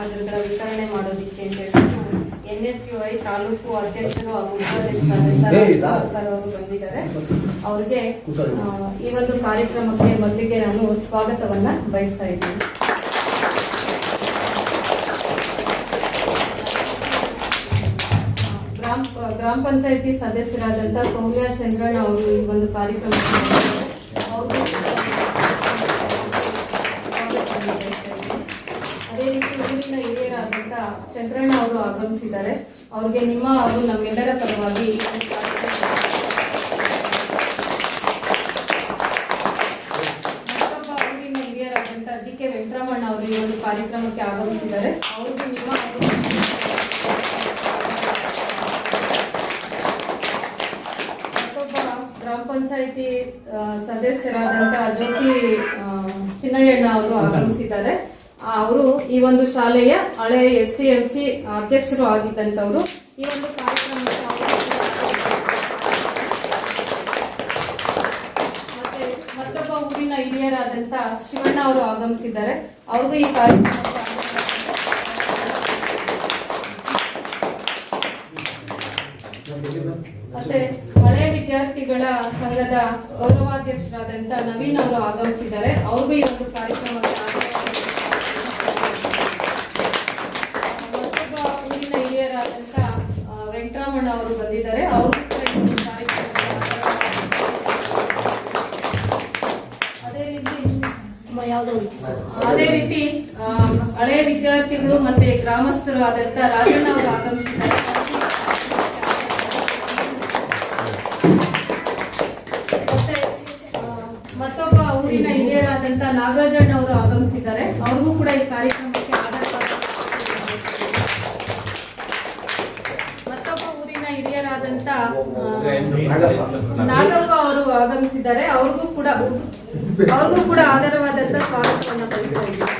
ಸಾಮಗ್ರಿಗಳ ವಿತರಣೆ ಮಾಡೋದಿಕ್ಕೆ ಅಂತ ಹೇಳಿ ಎನ್ ಎಸ್ ಯು ಐ ತಾಲೂಕು ಅಧ್ಯಕ್ಷರು ಹಾಗೂ ಬಂದಿದ್ದಾರೆ. ಅವ್ರಿಗೆ ಈ ಒಂದು ಕಾರ್ಯಕ್ರಮಕ್ಕೆ ಮೊದಲಿಗೆ ನಾನು ಸ್ವಾಗತವನ್ನ ಬಯಸ್ತಾ ಇದ್ದೀನಿ. ಗ್ರಾಮ ಗ್ರಾಮ ಪಂಚಾಯತಿ ಸದಸ್ಯರಾದಂತ ಸೌಮ್ಯ ಚಂದ್ರಣ್ಣ ಅವರು ಈ ಒಂದು ಕಾರ್ಯಕ್ರಮಕ್ಕೆ ಬಂದಿದ್ದಾರೆ. ಅವ್ರಿಗೂ ಸ್ವಾಗತವನ್ನ ಬಯಸ್ತಾ ಇದ್ದೀನಿ. ಅದೇ ರೀತಿ ಊರಿನ ಹಿರಿಯರಾದಂತ ಶಂಕರಣ್ಣ ಅವರು ಆಗಮಿಸಿದ್ದಾರೆ. ಅವ್ರಿಗೆ ನಿಮ್ಮ ಹಾಗೂ ನಮ್ಮೆಲ್ಲರ ಪರವಾಗಿ ಮತ್ತೊಬ್ಬ ಊರಿನ ಹಿರಿಯರಾದಂತ ಜಿ ಕೆ ಅವರು ಈ ಒಂದು ಕಾರ್ಯಕ್ರಮಕ್ಕೆ ಆಗಮಿಸಿದ್ದಾರೆ. ಅವ್ರಿಗೂ ನಿಮ್ಮ ಮತ್ತೊಬ್ಬ ಗ್ರಾಮ ಪಂಚಾಯಿತಿ ಸದಸ್ಯರಾದಂತ ಜ್ಯೋತಿ ಚಿನ್ನಯ್ಯಣ್ಣ ಅವರು ಆಗಮಿಸಿದ್ದಾರೆ. ಅವರು ಈ ಒಂದು ಶಾಲೆಯ ಹಳೆಯ ಎಸ್ ಡಿ ಎಂ ಸಿ ಅಧ್ಯಕ್ಷರು ಆಗಿದ್ದಂಥವರು. ಈ ಒಂದು ಕಾರ್ಯಕ್ರಮಕ್ಕೆ ಅವರು ಮತ್ತೆ ಮತ್ತೊಬ್ಬ ಊರಿನ ಹಿರಿಯರಾದಂತ ಶಿವಣ್ಣ ಅವರು ಆಗಮಿಸಿದ್ದಾರೆ. ಅವ್ರಿಗೂ ಈ ಕಾರ್ಯಕ್ರಮ ಮತ್ತೆ ಹಳೆಯ ವಿದ್ಯಾರ್ಥಿಗಳ ಸಂಘದ ಗೌರವಾಧ್ಯಕ್ಷರಾದಂತ ನವೀನ್ ಅವರು ಆಗಮಿಸಿದ್ದಾರೆ. ಅವ್ರಿಗೂ ಈ ಒಂದು ಕಾರ್ಯಕ್ರಮಕ್ಕೆ ಅವರು ಬಂದಿದ್ದಾರೆ. ಅವರು ಅದೇ ರೀತಿ ಅದೇ ರೀತಿ ಆ, ಹಳೆಯ ವಿದ್ಯಾರ್ಥಿಗಳು ಮತ್ತೆ ಗ್ರಾಮಸ್ಥರು ಆದಂತ ರಾಜಣ್ಣ ಅವರು ಆಗಮಿಸಿದ್ದಾರೆ. ಮತ್ತೆ ಮತ್ತೊಬ್ಬ ಊರಿನ ಹಿರಿಯರಾದಂತ ನಾಗರಾಜಣ್ಣ ಅವರು ಆಗಮಿಸಿದ್ದಾರೆ. ಅವ್ರಿಗೂ ಕೂಡ ಈ ಕಾರ್ಯಕ್ರಮಕ್ಕೆ ನಾಗಪ್ಪ ಅವರು ಆಗಮಿಸಿದ್ದಾರೆ. ಅವ್ರಿಗೂ ಕೂಡ ಅವ್ರಿಗೂ ಕೂಡ ಆಧಾರವಾದಂತ ಸ್ವಾಗತವನ್ನು ಬಯಸ್ತಾ ಇದ್ದೀವಿ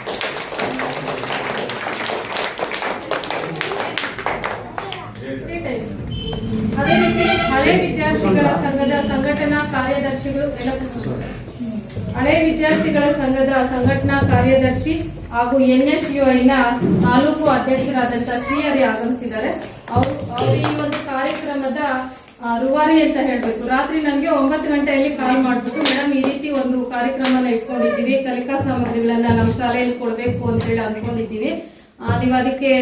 ಹಳೆ ವಿದ್ಯಾರ್ಥಿಗಳ ಸಂಘದ ಸಂಘಟನಾ ಕಾರ್ಯದರ್ಶಿಗಳು ಹಳೆ ವಿದ್ಯಾರ್ಥಿಗಳ ಸಂಘದ ಸಂಘಟನಾ ಕಾರ್ಯದರ್ಶಿ ಹಾಗೂ ಎನ್ಎಸ್ಯುಐನ ತಾಲೂಕು ಅಧ್ಯಕ್ಷರಾದಂತಹ ಶ್ರೀಹರಿ ಆಗಮಿಸಿದ್ದಾರೆ. ಅವರು ಈ ಒಂದು ಕಾರ್ಯಕ್ರಮದ ರುವಾರಿ ಅಂತ ಹೇಳ್ಬೇಕು. ರಾತ್ರಿ ನಮ್ಗೆ ಒಂಬತ್ತು ಗಂಟೆಯಲ್ಲಿ ಕಾಲ್ ಮಾಡ್ಬಿಟ್ಟು, ಮೇಡಮ್, ಈ ರೀತಿ ಒಂದು ಕಾರ್ಯಕ್ರಮನ ಇಟ್ಕೊಂಡಿದ್ದೀವಿ. ಕಲಿಕಾ ಸಾಮಗ್ರಿಗಳನ್ನ ನಮ್ಮ ಶಾಲೆಯಲ್ಲಿ ಕೊಡ್ಬೇಕು ಅಂತ ಹೇಳಿ ಅನ್ಕೊಂಡಿದ್ದೀವಿ. ನೀವು ಅದಕ್ಕೆ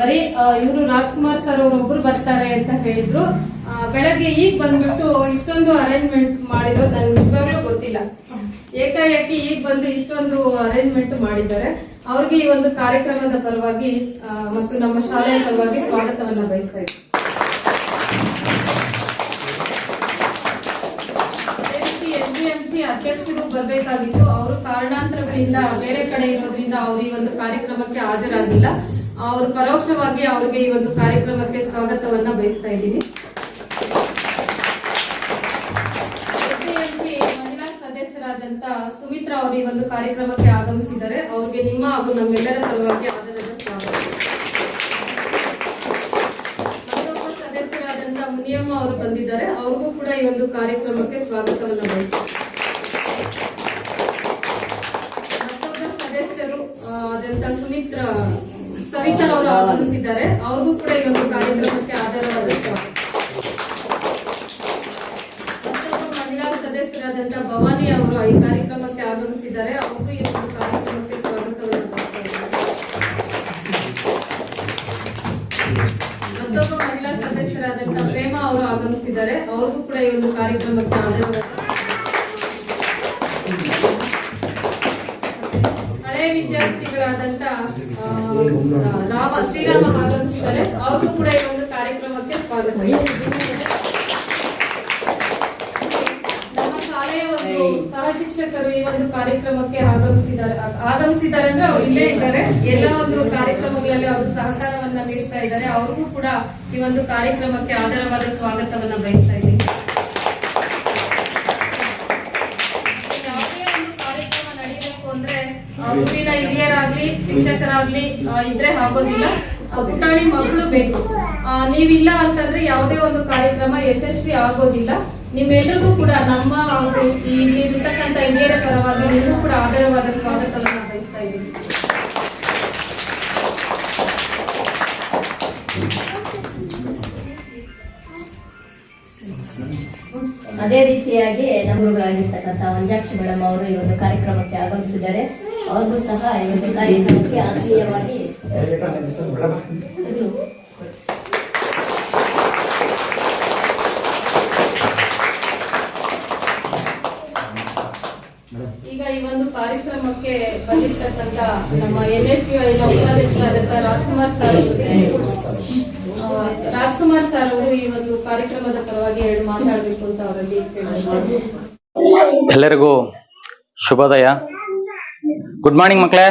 ಬರೀ ಇವರು ರಾಜ್ಕುಮಾರ್ ಸರ್ ಒಬ್ರು ಬರ್ತಾರೆ ಅಂತ ಹೇಳಿದ್ರು. ಬೆಳಗ್ಗೆ ಈಗ ಬಂದ್ಬಿಟ್ಟು ಇಷ್ಟೊಂದು ಅರೇಂಜ್ಮೆಂಟ್ ಮಾಡಿರೋದು ನನ್ಗೆ ನಿಜವಾಗ್ಲೂ ಗೊತ್ತಿಲ್ಲ. ಏಕಾಏಕಿ ಈಗ ಬಂದು ಇಷ್ಟೊಂದು ಅರೇಂಜ್ಮೆಂಟ್ ಮಾಡಿದ್ದಾರೆ. ಅವ್ರಿಗೆ ಈ ಒಂದು ಕಾರ್ಯಕ್ರಮದ ಪರವಾಗಿ ಮತ್ತು ನಮ್ಮ ಶಾಲೆಯ ಪರವಾಗಿ ಸ್ವಾಗತವನ್ನ ಬಯಸ್ತಾ ಎಸ್ಡಿಎಂಸಿ ಅಧ್ಯಕ್ಷರು ಬರಬೇಕಾಗಿತ್ತು. ಅವರು ಕಾರಣಾಂತರಗಳಿಂದ ಬೇರೆ ಕಡೆ ಇರೋದ್ರಿಂದ ಅವರು ಈ ಒಂದು ಕಾರ್ಯಕ್ರಮಕ್ಕೆ ಹಾಜರಾಗಿಲ್ಲ. ಅವರು ಪರೋಕ್ಷವಾಗಿ ಅವರಿಗೆ ಈ ಒಂದು ಕಾರ್ಯಕ್ರಮಕ್ಕೆ ಸ್ವಾಗತವನ್ನ ಬಯಸ್ತಾ ಇದ್ದೀನಿ ಸುಮಿತ್ರಾ ಅವರು ಈ ಒಂದು ಕಾರ್ಯಕ್ರಮಕ್ಕೆ ಆಗಮಿಸಿದ್ದಾರೆ. ಅವರಿಗೆ ನಿಮ್ಮ ಹಾಗೂ ನಮ್ಮೆಲ್ಲರ ಪರವಾಗಿ ಆದರದ ಸ್ವಾಗತ. ಮತ್ತೊಬ್ಬ ಸದಸ್ಯರಾದಂತ ಮುನಿಯಮ್ಮ ಅವರು ಬಂದಿದ್ದಾರೆ. ಅವ್ರಿಗೂ ಕೂಡ ಈ ಒಂದು ಕಾರ್ಯಕ್ರಮಕ್ಕೆ ಸ್ವಾಗತವನ್ನು ಬಯಸ್ತಾರೆ ಸದಸ್ಯರು ಆದಂತ ಸುಮಿತ್ರ, ಸವಿತಾ ಅವರು ಆಗಮಿಸಿದ್ದಾರೆ. ಅವ್ರಿಗೂ ಕೂಡ ಈ ಒಂದು ಕಾರ್ಯಕ್ರಮಕ್ಕೆ ಆಗಮಿಸಿದ್ದಾರೆ ಅವ್ರಿಗೂ ಕೂಡ ಈ ಒಂದು ಕಾರ್ಯಕ್ರಮಕ್ಕೆ ಹಳೆ ವಿದ್ಯಾರ್ಥಿಗಳಾದಂತ ರಾಮ ಶ್ರೀರಾಮ ಆಗಮಿಸಿದ್ದಾರೆ ಅವ್ರಿಗೂ ಕೂಡ ಈ ಒಂದು ಕಾರ್ಯಕ್ರಮಕ್ಕೆ ಸ್ವಾಗತ. ಸಹ ಶಿಕ್ಷಕರು ಈ ಒಂದು ಕಾರ್ಯಕ್ರಮಕ್ಕೆ ಆಗಮಿಸಿದ್ದಾರೆ. ಆಗಮಿಸಿದ್ದಾರೆ ಅಂದ್ರೆ ಅವ್ರು ಇಲ್ಲೇ ಇದ್ದಾರೆ. ಎಲ್ಲ ಒಂದು ಕಾರ್ಯಕ್ರಮಗಳಲ್ಲಿ ಅವರು ಸಹಕಾರವನ್ನ ನೀಡ್ತಾ ಇದ್ದಾರೆ. ಅವ್ರಿಗೂ ಕೂಡ ಈ ಒಂದು ಕಾರ್ಯಕ್ರಮಕ್ಕೆ ಆಧಾರವಾದ ಸ್ವಾಗತವನ್ನ ಬಯಸ್ತಾ ಇದ್ದೀನಿ. ಊರಿನ ಹಿರಿಯರಾಗ್ಲಿ ಶಿಕ್ಷಕರಾಗ್ಲಿ ಇದ್ರೆ ಆಗೋದಿಲ್ಲ. ಪುಟಾಣಿ ಮಕ್ಕಳು ಬೇಕು. ಆ, ನೀವಿಲ್ಲ ಅಂತಂದ್ರೆ ಯಾವುದೇ ಒಂದು ಕಾರ್ಯಕ್ರಮ ಯಶಸ್ವಿ ಆಗೋದಿಲ್ಲ. ನಿಮ್ಮೆಲ್ಲರಿಗೂ ಕೂಡ ನಮ್ಮ ಹಾಗೂ ಇಲ್ಲಿರ್ತಕ್ಕಂಥ ಹಿರಿಯರ ಪರವಾಗಿ ನಿಮಗೂ ಕೂಡ ಆಧಾರವಾದ ಸ್ವಾಗತವನ್ನು ಬಯಸ್ತಾ ಇದ್ದೀನಿ. ಅದೇ ರೀತಿಯಾಗಿ ನಮ್ಮಗಳಾಗಿರ್ತಕ್ಕಂಥ ಮಂಜಾಕ್ಷಿ ಮೇಡಮ್ ಅವರು ಈ ಒಂದು ಕಾರ್ಯಕ್ರಮಕ್ಕೆ ಆಗಮಿಸಿದ್ದಾರೆ. ಅವ್ರಿಗೂ ಸಹ ಈ ಒಂದು ಕಾರ್ಯಕ್ರಮಕ್ಕೆ ಆತ್ಮೀಯವಾಗಿ ಈ ಒಂದು ಕಾರ್ಯಕ್ರಮಕ್ಕೆ ಬಂದಿರ್ತಕ್ಕಂಥ ನಮ್ಮ ಎನ್ ಎಸ್ ಯು ಐನ ಉಪಾಧ್ಯಕ್ಷರಾದಂಥ ರಾಜ್ಕುಮಾರ್ ಸರ್ ರಾಜ್ಕುಮಾರ್ ಸರ್ ಅವರು ಈ ಒಂದು ಕಾರ್ಯಕ್ರಮದ ಪರವಾಗಿ ಎರಡು ಮಾತಾಡಬೇಕು ಅಂತ ಅವರಲ್ಲಿ ಎಲ್ಲರಿಗೂ ಶುಭೋದಯ. ಗುಡ್ ಮಾರ್ನಿಂಗ್ ಮಕ್ಕಳೇ.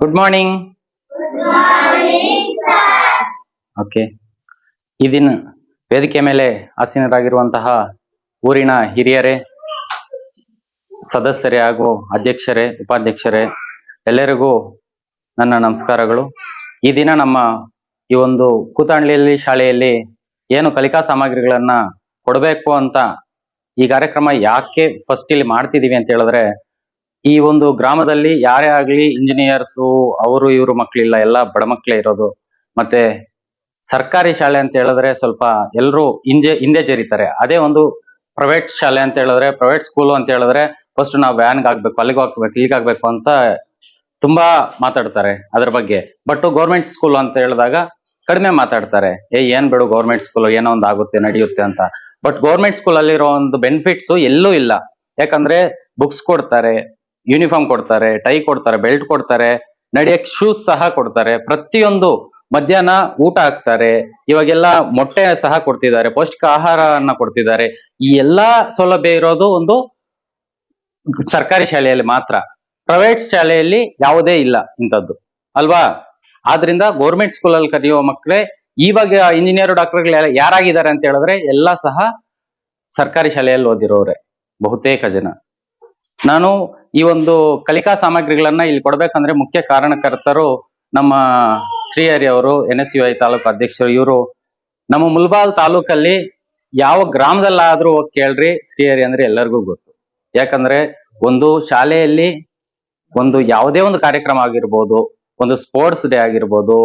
ಗುಡ್ ಮಾರ್ನಿಂಗ್ ಓಕೆ ಈ ದಿನ ವೇದಿಕೆ ಮೇಲೆ ಆಸೀನರಾಗಿರುವಂತಹ ಊರಿನ ಹಿರಿಯರೇ, ಸದಸ್ಯರೇ ಹಾಗೂ ಅಧ್ಯಕ್ಷರೇ, ಉಪಾಧ್ಯಕ್ಷರೇ, ಎಲ್ಲರಿಗೂ ನನ್ನ ನಮಸ್ಕಾರಗಳು. ಈ ದಿನ ನಮ್ಮ ಈ ಒಂದು ಕೂತಾಂಡ್ಲಿಯಲ್ಲಿ ಶಾಲೆಯಲ್ಲಿ ಏನು ಕಲಿಕಾ ಸಾಮಗ್ರಿಗಳನ್ನ ಕೊಡಬೇಕು ಅಂತ ಈ ಕಾರ್ಯಕ್ರಮ ಯಾಕೆ ಫಸ್ಟ್ ಇಲ್ಲಿ ಮಾಡ್ತಿದೀವಿ ಅಂತ ಹೇಳಿದ್ರೆ, ಈ ಒಂದು ಗ್ರಾಮದಲ್ಲಿ ಯಾರೇ ಆಗ್ಲಿ ಇಂಜಿನಿಯರ್ಸು ಅವರು ಇವರು ಮಕ್ಕಳಿಲ್ಲ ಎಲ್ಲ ಬಡ ಮಕ್ಕಳೇ ಇರೋದು. ಮತ್ತೆ ಸರ್ಕಾರಿ ಶಾಲೆ ಅಂತ ಹೇಳಿದ್ರೆ ಸ್ವಲ್ಪ ಎಲ್ಲರೂ ಹಿಂಜೆ ಹಿಂದೆ ಜರಿತಾರೆ. ಅದೇ ಒಂದು ಪ್ರೈವೇಟ್ ಶಾಲೆ ಅಂತ ಹೇಳಿದ್ರೆ ಪ್ರೈವೇಟ್ ಸ್ಕೂಲ್ ಅಂತ ಹೇಳಿದ್ರೆ ಫಸ್ಟ್ ನಾವು ವ್ಯಾನ್ಗೆ ಹಾಕ್ಬೇಕು, ಅಲ್ಲಿಗೆ ಹಾಕ್ಬೇಕು ಇಲ್ಲಿಗೆ ಆಗ್ಬೇಕು ಅಂತ ತುಂಬಾ ಮಾತಾಡ್ತಾರೆ ಅದ್ರ ಬಗ್ಗೆ. ಬಟ್ ಗೌರ್ಮೆಂಟ್ ಸ್ಕೂಲ್ ಅಂತ ಹೇಳಿದಾಗ ಕಡಿಮೆ ಮಾತಾಡ್ತಾರೆ. ಏ, ಏನ್ ಬಿಡು ಗೌರ್ಮೆಂಟ್ ಸ್ಕೂಲ್ ಏನೋ ಒಂದು ಆಗುತ್ತೆ, ನಡೆಯುತ್ತೆ ಅಂತ. ಬಟ್ ಗೌರ್ಮೆಂಟ್ ಸ್ಕೂಲ್ ಅಲ್ಲಿರೋ ಒಂದು ಬೆನಿಫಿಟ್ಸ್ ಎಲ್ಲೂ ಇಲ್ಲ. ಯಾಕಂದ್ರೆ ಬುಕ್ಸ್ ಕೊಡ್ತಾರೆ ಯೂನಿಫಾರ್ಮ್ ಕೊಡ್ತಾರೆ ಟೈ ಕೊಡ್ತಾರೆ ಬೆಲ್ಟ್ ಕೊಡ್ತಾರೆ, ನಡೆಯಕ್ ಶೂಸ್ ಸಹ ಕೊಡ್ತಾರೆ. ಪ್ರತಿಯೊಂದು ಮಧ್ಯಾಹ್ನ ಊಟ ಹಾಕ್ತಾರೆ, ಇವಾಗೆಲ್ಲ ಮೊಟ್ಟೆ ಸಹ ಕೊಡ್ತಿದ್ದಾರೆ, ಪೌಷ್ಟಿಕ ಆಹಾರವನ್ನ ಕೊಡ್ತಿದ್ದಾರೆ. ಈ ಎಲ್ಲಾ ಸೌಲಭ್ಯ ಇರೋದು ಒಂದು ಸರ್ಕಾರಿ ಶಾಲೆಯಲ್ಲಿ ಮಾತ್ರ. ಪ್ರೈವೇಟ್ ಶಾಲೆಯಲ್ಲಿ ಯಾವುದೇ ಇಲ್ಲ ಇಂಥದ್ದು. ಅಲ್ವಾ? ಆದ್ರಿಂದ ಗೌರ್ಮೆಂಟ್ ಸ್ಕೂಲಲ್ಲಿ ಕಲಿಯುವ ಮಕ್ಕಳೇ ಇವಾಗ ಇಂಜಿನಿಯರ್ ಡಾಕ್ಟರ್ಗಳು ಯಾರಾಗಿದ್ದಾರೆ ಅಂತ ಹೇಳಿದ್ರೆ ಎಲ್ಲ ಸಹ ಸರ್ಕಾರಿ ಶಾಲೆಯಲ್ಲಿ ಓದಿರೋರೆ, ಬಹುತೇಕ ಜನ. ನಾನು ಈ ಒಂದು ಕಲಿಕಾ ಸಾಮಗ್ರಿಗಳನ್ನ ಇಲ್ಲಿ ಕೊಡ್ಬೇಕಂದ್ರೆ ಮುಖ್ಯ ಕಾರಣಕರ್ತರು ನಮ್ಮ ಶ್ರೀಹರಿ ಅವರು, ಎನ್ ಎಸ್ ಯು ಐ ತಾಲೂಕು ಅಧ್ಯಕ್ಷರು, ಇವರು ನಮ್ಮ ಮುಲ್ಬಾಲ್ ತಾಲೂಕಲ್ಲಿ ಯಾವ ಗ್ರಾಮದಲ್ಲಾದ್ರೂ ಹೋಗಿ ಕೇಳ್ರಿ, ಶ್ರೀಹರಿ ಅಂದ್ರೆ ಎಲ್ಲರಿಗೂ ಗೊತ್ತು. ಯಾಕಂದ್ರೆ ಒಂದು ಶಾಲೆಯಲ್ಲಿ ಒಂದು ಯಾವುದೇ ಒಂದು ಕಾರ್ಯಕ್ರಮ ಆಗಿರ್ಬೋದು, ಒಂದು ಸ್ಪೋರ್ಟ್ಸ್ ಡೇ ಆಗಿರ್ಬೋದು,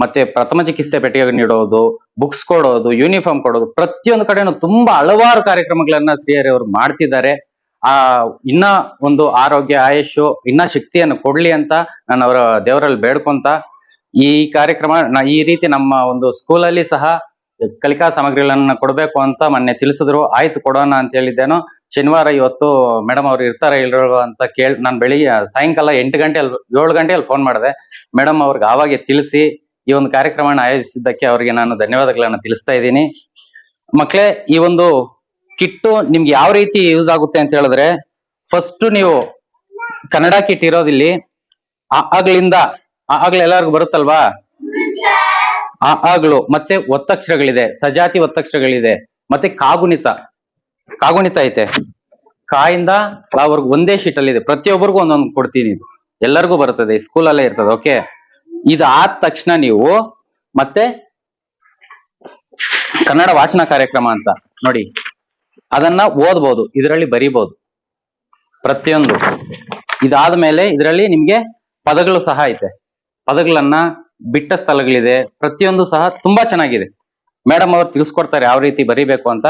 ಮತ್ತೆ ಪ್ರಥಮ ಚಿಕಿತ್ಸೆ ಪೆಟ್ಟಿಗೆ ನೀಡೋದು, ಬುಕ್ಸ್ ಕೊಡೋದು, ಯೂನಿಫಾರ್ಮ್ ಕೊಡೋದು, ಪ್ರತಿಯೊಂದು ಕಡೆನೂ ತುಂಬಾ ಹಲವಾರು ಕಾರ್ಯಕ್ರಮಗಳನ್ನ ಶ್ರೀಹರಿ ಅವರು ಮಾಡ್ತಿದ್ದಾರೆ. ಆ, ಇನ್ನ ಒಂದು ಆರೋಗ್ಯ ಆಯುಷು ಇನ್ನ ಶಕ್ತಿಯನ್ನು ಕೊಡ್ಲಿ ಅಂತ ನಾನು ಅವರ ದೇವರಲ್ಲಿ ಬೇಡ್ಕೊಂತ ಈ ಕಾರ್ಯಕ್ರಮ ಈ ರೀತಿ ನಮ್ಮ ಒಂದು ಸ್ಕೂಲಲ್ಲಿ ಸಹ ಕಲಿಕಾ ಸಾಮಗ್ರಿಗಳನ್ನ ಕೊಡಬೇಕು ಅಂತ ಮೊನ್ನೆ ತಿಳಿಸಿದ್ರು. ಆಯ್ತು ಕೊಡೋಣ ಅಂತ ಹೇಳಿದ್ದೇನು. ಶನಿವಾರ ಇವತ್ತು ಮೇಡಮ್ ಅವ್ರು ಇರ್ತಾರೆ ಇಲ್ರೋ ಅಂತ ಕೇಳಿ, ನಾನು ಬೆಳಿಗ್ಗೆ ಸಾಯಂಕಾಲ ಎಂಟು ಗಂಟೆ ಏಳು ಗಂಟೆಯಲ್ಲಿ ಫೋನ್ ಮಾಡಿದೆ. ಮೇಡಮ್ ಅವ್ರಿಗೆ ಆವಾಗೆ ತಿಳಿಸಿ ಈ ಒಂದು ಕಾರ್ಯಕ್ರಮವನ್ನು ಆಯೋಜಿಸಿದ್ದಕ್ಕೆ ಅವರಿಗೆ ನಾನು ಧನ್ಯವಾದಗಳನ್ನ ತಿಳಿಸ್ತಾ ಇದ್ದೀನಿ. ಮಕ್ಕಳೇ ಈ ಒಂದು ಕಿಟ್ಟು ನಿಮ್ಗೆ ಯಾವ ರೀತಿ ಯೂಸ್ ಆಗುತ್ತೆ ಅಂತ ಹೇಳಿದ್ರೆ ಫಸ್ಟ್ ನೀವು ಕನ್ನಡ ಕಿಟ್ ಇರೋದಿಲ್ಲಿ ಆಗ್ಲಿಂದ ಆಗ್ಲು ಎಲ್ಲರಿಗೂ ಬರುತ್ತಲ್ವಾ? ಆಗ್ಲು ಮತ್ತೆ ಒತ್ತಕ್ಷರಗಳಿದೆ, ಸಜಾತಿ ಒತ್ತಕ್ಷರಗಳಿದೆ, ಮತ್ತೆ ಕಾಗುಣಿತ. ಕಾಗುಣಿತ ಐತೆ. ಕಾಯಿಂದ ಅವ್ರಿಗೆ ಒಂದೇ ಶೀಟ್ ಅಲ್ಲಿ ಇದೆ. ಪ್ರತಿಯೊಬ್ಬರಿಗೂ ಒಂದೊಂದು ಕೊಡ್ತೀನಿ ಎಲ್ಲರಿಗೂ ಬರ್ತದೆ ಸ್ಕೂಲಲ್ಲೇ ಇರ್ತದೆ ಓಕೆ ಇದು ಆದ ತಕ್ಷಣ ನೀವು ಮತ್ತೆ ಕನ್ನಡ ವಾಚನ ಕಾರ್ಯಕ್ರಮ ಅಂತ, ನೋಡಿ. ಅದನ್ನ ಓದ್ಬೋದು, ಇದರಲ್ಲಿ ಬರಿಬಹುದು ಪ್ರತಿಯೊಂದು. ಇದಾದ ಮೇಲೆ ಇದರಲ್ಲಿ ನಿಮ್ಗೆ ಪದಗಳು ಸಹ ಐತೆ. ಪದಗಳನ್ನ ಬಿಟ್ಟ ಸ್ಥಳಗಳಿದೆ. ಪ್ರತಿಯೊಂದು ಸಹ ತುಂಬಾ ಚೆನ್ನಾಗಿದೆ. ಮೇಡಮ್ ಅವ್ರು ತಿಳಿಸ್ಕೊಡ್ತಾರೆ ಯಾವ ರೀತಿ ಬರಿಬೇಕು ಅಂತ.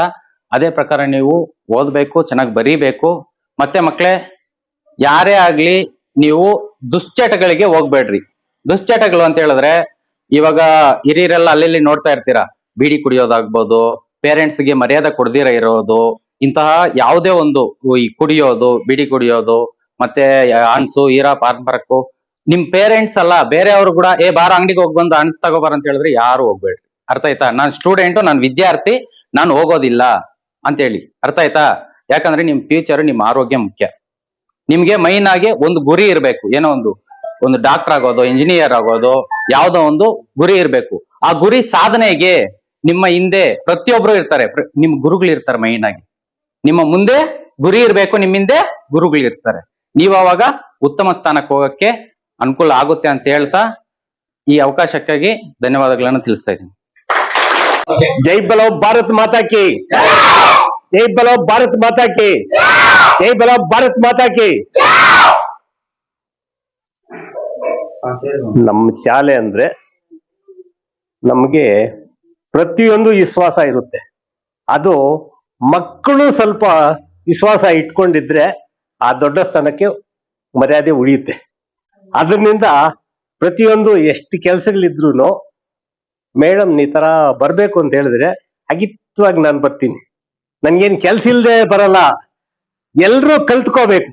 ಅದೇ ಪ್ರಕಾರ ನೀವು ಓದ್ಬೇಕು, ಚೆನ್ನಾಗಿ ಬರೀಬೇಕು. ಮತ್ತೆ ಮಕ್ಕಳೇ ಯಾರೇ ಆಗ್ಲಿ ನೀವು ದುಶ್ಚಟಗಳಿಗೆ ಹೋಗ್ಬೇಡ್ರಿ. ದುಶ್ಚಟಗಳು ಅಂತ ಹೇಳಿದ್ರೆ, ಇವಾಗ ಹಿರಿಯರೆಲ್ಲ ಅಲ್ಲಿ ನೋಡ್ತಾ ಇರ್ತೀರಾ? ಬೀಡಿ ಕುಡಿಯೋದಾಗ್ಬೋದು ಪೇರೆಂಟ್ಸ್ಗೆ ಮರ್ಯಾದೆ ಕೊಡ್ದಿರ ಇರೋದು, ಇಂತಹ ಯಾವುದೇ ಒಂದು ಈ ಕುಡಿಯೋದು, ಬಿಡಿ ಕುಡಿಯೋದು, ಮತ್ತೆ ಅನ್ಸು ಈರಾ ಪಾರ್ಪರಕ್ಕು ನಿಮ್ ಪೇರೆಂಟ್ಸ್ ಅಲ್ಲ, ಬೇರೆಯವರು ಕೂಡ, ಏ, ಬಾರ, ಅಂಗಡಿಗೆ ಹೋಗಿ ಬಂದು ಅನ್ಸ್ ತಗೋಬಾರ ಅಂತ ಹೇಳಿದ್ರೆ ಯಾರು ಹೋಗ್ಬೇಡ್ರಿ. ಅರ್ಥ ಆಯ್ತಾ? ನಾನ್ ಸ್ಟೂಡೆಂಟ್ ನಾನು ವಿದ್ಯಾರ್ಥಿ, ನಾನು ಹೋಗೋದಿಲ್ಲ ಅಂತ ಹೇಳಿ ಅರ್ಥ ಆಯ್ತಾ? ಯಾಕಂದ್ರೆ ನಿಮ್ ಫ್ಯೂಚರ್ ನಿಮ್ ಆರೋಗ್ಯ ಮುಖ್ಯ. ನಿಮ್ಗೆ ಮೈನ್ ಆಗಿ ಒಂದು ಗುರಿ ಇರಬೇಕು. ಏನೋ ಒಂದು ಒಂದು ಡಾಕ್ಟರ್ ಆಗೋದು ಇಂಜಿನಿಯರ್ ಆಗೋದು, ಯಾವ್ದೋ ಒಂದು ಗುರಿ ಇರಬೇಕು. ಆ ಗುರಿ ಸಾಧನೆಗೆ ನಿಮ್ಮ ಹಿಂದೆ ಪ್ರತಿಯೊಬ್ರು ಇರ್ತಾರೆ. ನಿಮ್ ಗುರುಗಳು ಇರ್ತಾರೆ ಮೈನ್ ಆಗಿ. ನಿಮ್ಮ ಮುಂದೆ ಗುರಿ ಇರಬೇಕು ನಿಮ್ಮ ಹಿಂದೆ ಗುರುಗಳು ಇರ್ತಾರೆ. ನೀವು ಅವಾಗ ಉತ್ತಮ ಸ್ಥಾನಕ್ಕೆ ಹೋಗಕ್ಕೆ ಅನುಕೂಲ ಆಗುತ್ತೆ ಅಂತ ಹೇಳ್ತಾ ಈ ಅವಕಾಶಕ್ಕಾಗಿ ಧನ್ಯವಾದಗಳನ್ನು ತಿಳಿಸ್ತಾ ಇದ್ದೀನಿ. ಜೈ ಬಲೋ ಭಾರತ್ ಮಾತಾಕಿ ಜೈ ಬಲೋ ಭಾರತ್ ಮಾತಾಕಿ ಜೈ ಬಲೋ ಭಾರತ್ ಮಾತಾಕಿ ನಮ್ಮ ಶಾಲೆ ಅಂದ್ರೆ ನಮಗೆ ಪ್ರತಿಯೊಂದು ವಿಶ್ವಾಸ ಇರುತ್ತೆ. ಅದು ಮಕ್ಕಳು ಸ್ವಲ್ಪ ವಿಶ್ವಾಸ ಇಟ್ಕೊಂಡಿದ್ರೆ ಆ ದೊಡ್ಡ ಸ್ಥಾನಕ್ಕೆ ಮರ್ಯಾದೆ ಉಳಿಯುತ್ತೆ. ಅದರಿಂದ ಪ್ರತಿಯೊಂದು ಎಷ್ಟು ಕೆಲಸಗಳಿದ್ರು ಮೇಡಮ್ ಈ ತರ ಬರ್ಬೇಕು ಅಂತ ಹೇಳಿದ್ರೆ ಅಗಿತ್ವಾಗಿ ನಾನು ಬರ್ತೀನಿ. ನನ್ಗೇನ್ ಕೆಲ್ಸ ಇಲ್ಲದೆ ಬರಲ್ಲ. ಎಲ್ರೂ ಕಲ್ತ್ಕೋಬೇಕು.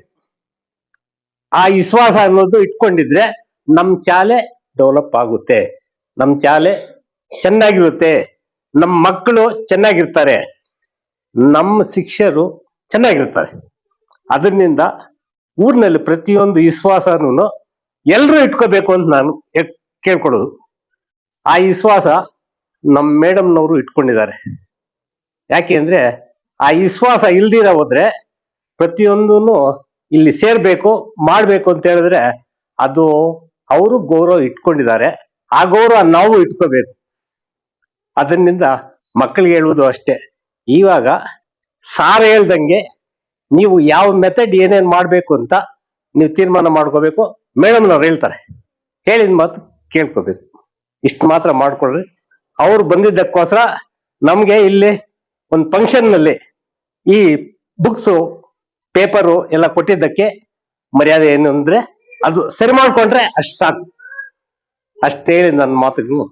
ಆ ವಿಶ್ವಾಸ ಅನ್ನೋದು ಇಟ್ಕೊಂಡಿದ್ರೆ ನಮ್ ಚಾಲೆ ಡೆವಲಪ್ ಆಗುತ್ತೆ. ನಮ್ ಚಾಲೆ ಚೆನ್ನಾಗಿರುತ್ತೆ. ನಮ್ಮ ಮಕ್ಕಳು ಚೆನ್ನಾಗಿರ್ತಾರೆ. ನಮ್ಮ ಶಿಕ್ಷರು ಚೆನ್ನಾಗಿರ್ತಾರೆ. ಅದರಿಂದ ಊರಿನಲ್ಲಿ ಪ್ರತಿಯೊಂದು ವಿಶ್ವಾಸನೂ ಎಲ್ಲರೂ ಇಟ್ಕೋಬೇಕು ಅಂತ ನಾನು ಕೇಳ್ಕೊಳ್ಳೋದು. ಆ ವಿಶ್ವಾಸ ನಮ್ಮ ಮೇಡಮ್ನವರು ಇಟ್ಕೊಂಡಿದ್ದಾರೆ. ಯಾಕೆ ಅಂದ್ರೆ ಆ ವಿಶ್ವಾಸ ಇಲ್ದಿರ ಹೋದ್ರೆ ಪ್ರತಿಯೊಂದೂ ಇಲ್ಲಿ ಸೇರ್ಬೇಕು, ಮಾಡ್ಬೇಕು ಅಂತ ಹೇಳಿದ್ರೆ ಅದು ಅವರು ಗೌರವ ಇಟ್ಕೊಂಡಿದ್ದಾರೆ. ಆ ಗೌರವ ನಾವು ಇಟ್ಕೋಬೇಕು. ಅದರಿಂದ ಮಕ್ಕಳಿಗೆ ಹೇಳುವುದು ಅಷ್ಟೇ. ಇವಾಗ ಸಾರ್ ಹೇಳ್ದಂಗೆ ನೀವು ಯಾವ ಮೆಥಡ್ ಏನೇನ್ ಮಾಡಬೇಕು ಅಂತ ನೀವು ತೀರ್ಮಾನ ಮಾಡ್ಕೋಬೇಕು. ಮೇಡಮ್ನವ್ರು ಹೇಳ್ತಾರೆ. ಹೇಳಿದ ಮಾತು ಕೇಳ್ಕೋಬೇಕು. ಇಷ್ಟು ಮಾತ್ರ ಮಾಡ್ಕೊಳ್ರಿ ಅವ್ರು ಬಂದಿದ್ದಕ್ಕೋಸ್ಕರ ನಮ್ಗೆ ಇಲ್ಲಿ ಒಂದು ಫಂಕ್ಷನ್ನಲ್ಲಿ ಈ ಬುಕ್ಸು ಪೇಪರು ಎಲ್ಲ ಕೊಟ್ಟಿದ್ದಕ್ಕೆ ಮರ್ಯಾದೆ ಏನು ಅಂದ್ರೆ ಅದು ಸರಿ ಮಾಡ್ಕೊಂಡ್ರೆ ಅಷ್ಟು ಸಾಕು. ಅಷ್ಟೇ ನನ್ನ ಮಾತುಗಳು